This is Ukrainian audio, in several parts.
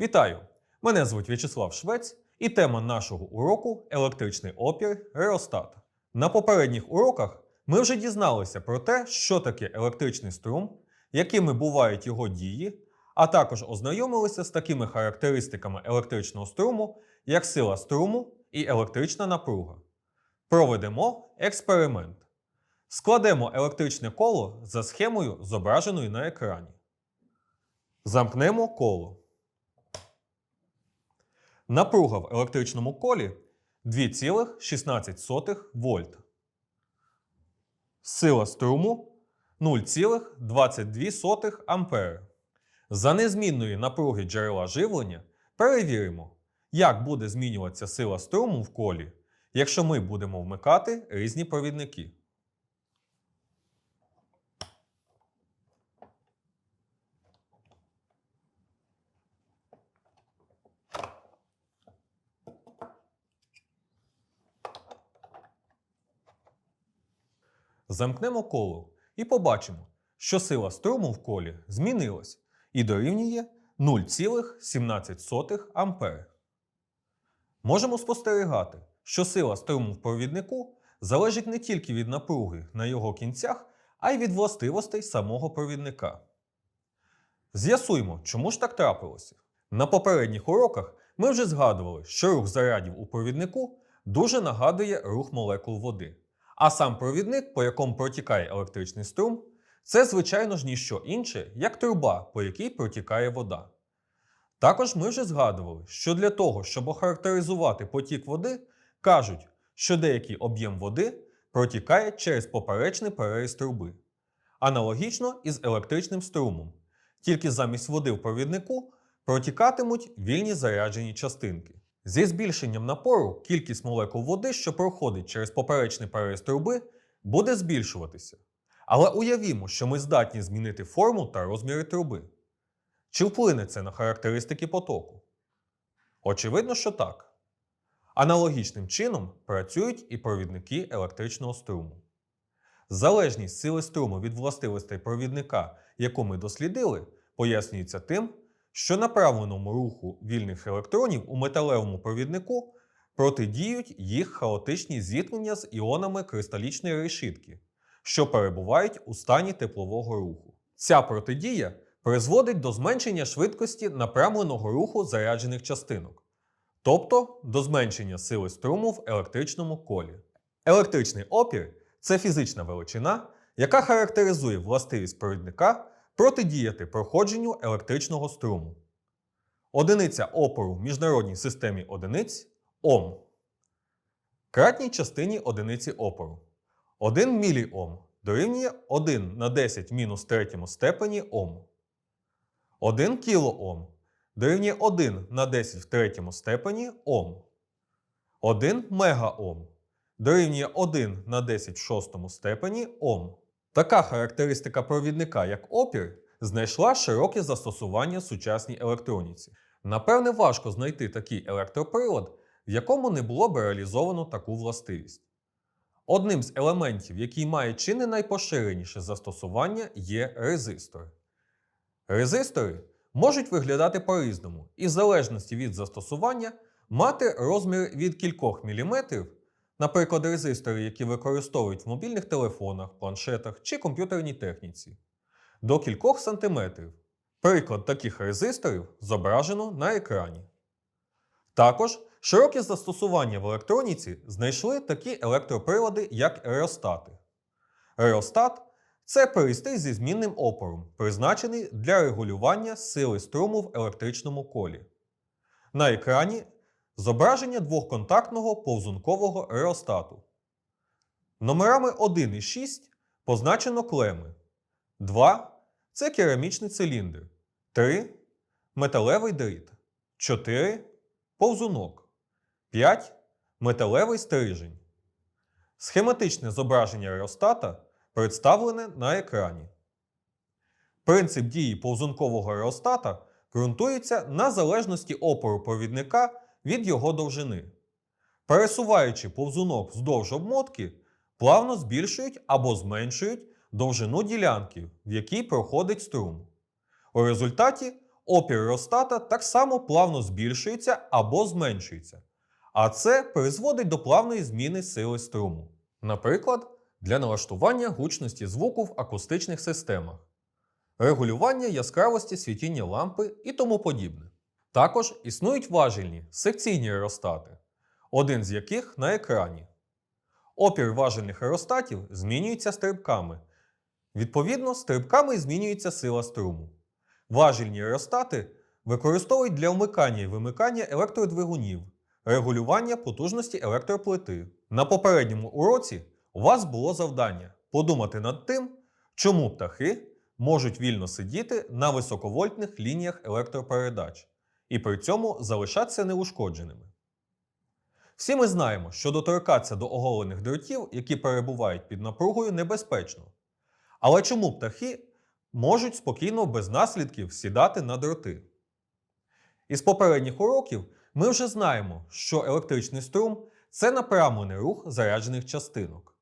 Вітаю! Мене звуть В'ячеслав Швець і тема нашого уроку електричний опір реостат. На попередніх уроках ми вже дізналися про те, що таке електричний струм, якими бувають його дії, а також ознайомилися з такими характеристиками електричного струму, як сила струму і електрична напруга. Проведемо експеримент. Складемо електричне коло за схемою, зображеною на екрані. Замкнемо коло. Напруга в електричному колі 2,16 вольт. Сила струму 0,22 ампери. За незмінної напруги джерела живлення перевіримо, як буде змінюватися сила струму в колі, якщо ми будемо вмикати різні провідники. Замкнемо коло і побачимо, що сила струму в колі змінилась і дорівнює 0,17 ампери. Можемо спостерігати, що сила струму в провіднику залежить не тільки від напруги на його кінцях, а й від властивостей самого провідника. З'ясуємо, чому ж так трапилося. На попередніх уроках ми вже згадували, що рух зарядів у провіднику дуже нагадує рух молекул води. А сам провідник, по якому протікає електричний струм, це, звичайно ж, ніщо інше, як труба, по якій протікає вода. Також ми вже згадували, що для того, щоб охарактеризувати потік води, кажуть, що деякий об'єм води протікає через поперечний переріз труби. Аналогічно із електричним струмом. Тільки замість води в провіднику протікатимуть вільні заряджені частинки. Зі збільшенням напору кількість молекул води, що проходить через поперечний переріз труби, буде збільшуватися. Але уявімо, що ми здатні змінити форму та розміри труби. Чи вплине це на характеристики потоку? Очевидно, що так. Аналогічним чином працюють і провідники електричного струму. Залежність сили струму від властивостей провідника, яку ми дослідили, пояснюється тим, що направленому руху вільних електронів у металевому провіднику протидіють їх хаотичні зіткнення з іонами кристалічної решітки, що перебувають у стані теплового руху. Ця протидія призводить до зменшення швидкості направленого руху заряджених частинок, тобто до зменшення сили струму в електричному колі. Електричний опір це фізична величина, яка характеризує властивість провідника протидіяти проходженню електричного струму. Одиниця опору в міжнародній системі одиниць Ом. Кратній частині одиниці опору. 1 міліом дорівнює 1 на 10 мінус третьому степені Ом. 1 кілоом дорівнює 1 на 10 в третьому степені Ом. 1 мегаом дорівнює 1 на 10 в шостому степені Ом. Така характеристика провідника, як опір, знайшла широке застосування в сучасній електроніці. Напевне, важко знайти такий електроприлад, в якому не було б реалізовано таку властивість. Одним з елементів, який має чи не найпоширеніше застосування, є резистори. Резистори можуть виглядати по-різному і в залежності від застосування мати розмір від кількох міліметрів, наприклад, резистори, які використовують в мобільних телефонах, планшетах чи комп'ютерній техніці, до кількох сантиметрів. Приклад таких резисторів зображено на екрані. Також широке застосування в електроніці знайшли такі електроприлади, як реостати. Реостат це пристрій зі змінним опором, призначений для регулювання сили струму в електричному колі. На екрані зображення двохконтактного повзункового реостату. Номерами 1 і 6 позначено клеми. 2 це керамічний циліндр. 3 металевий дріт. 4 повзунок. 5 металевий стрижень. Схематичне зображення реостата представлене на екрані. Принцип дії повзункового реостата ґрунтується на залежності опору провідника від його довжини. Пересуваючи повзунок вздовж обмотки, плавно збільшують або зменшують довжину ділянки, в якій проходить струм. У результаті опір реостата так само плавно збільшується або зменшується. А це призводить до плавної зміни сили струму. Наприклад, для налаштування гучності звуку в акустичних системах, регулювання яскравості світіння лампи і тому подібне. Також існують важільні секційні реостати, один з яких на екрані. Опір важельних аеростатів змінюється стрибками. Відповідно, стрибками змінюється сила струму. Важільні аеростати використовують для вмикання і вимикання електродвигунів, регулювання потужності електроплити. На попередньому уроці у вас було завдання подумати над тим, чому птахи можуть вільно сидіти на високовольтних лініях електропередач і при цьому залишатися неушкодженими. Всі ми знаємо, що доторкатися до оголених дротів, які перебувають під напругою, небезпечно. Але чому птахи можуть спокійно без наслідків сідати на дроти? Із попередніх уроків ми вже знаємо, що електричний струм це направлений рух заряджених частинок.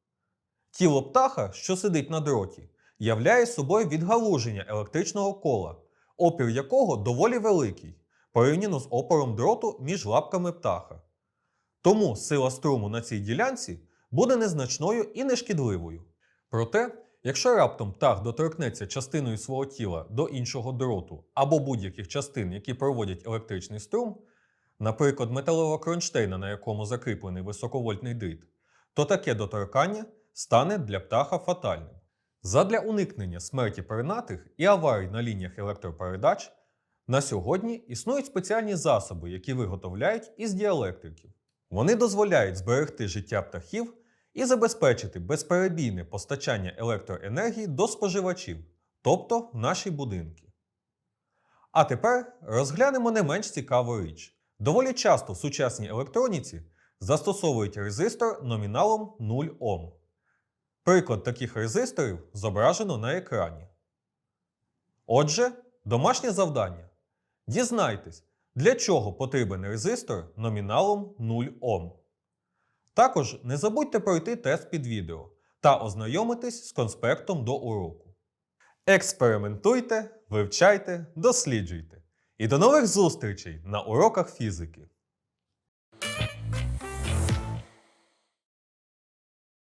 Тіло птаха, що сидить на дроті, являє собою відгалуження електричного кола, опір якого доволі великий, порівняно з опором дроту між лапками птаха. Тому сила струму на цій ділянці буде незначною і нешкідливою. Проте, якщо раптом птах доторкнеться частиною свого тіла до іншого дроту або будь-яких частин, які проводять електричний струм, наприклад, металевого кронштейна, на якому закріплений високовольтний дріт, то таке доторкання стане для птаха фатальним. Задля уникнення смерті пернатих і аварій на лініях електропередач на сьогодні існують спеціальні засоби, які виготовляють із діелектриків. Вони дозволяють зберегти життя птахів і забезпечити безперебійне постачання електроенергії до споживачів, тобто наші будинки. А тепер розглянемо не менш цікаву річ. Доволі часто в сучасній електроніці застосовують резистор номіналом 0 Ом. Приклад таких резисторів зображено на екрані. Отже, домашнє завдання. Дізнайтесь, для чого потрібен резистор номіналом 0 Ом. Також не забудьте пройти тест під відео та ознайомитись з конспектом до уроку. Експериментуйте, вивчайте, досліджуйте. І до нових зустрічей на уроках фізики!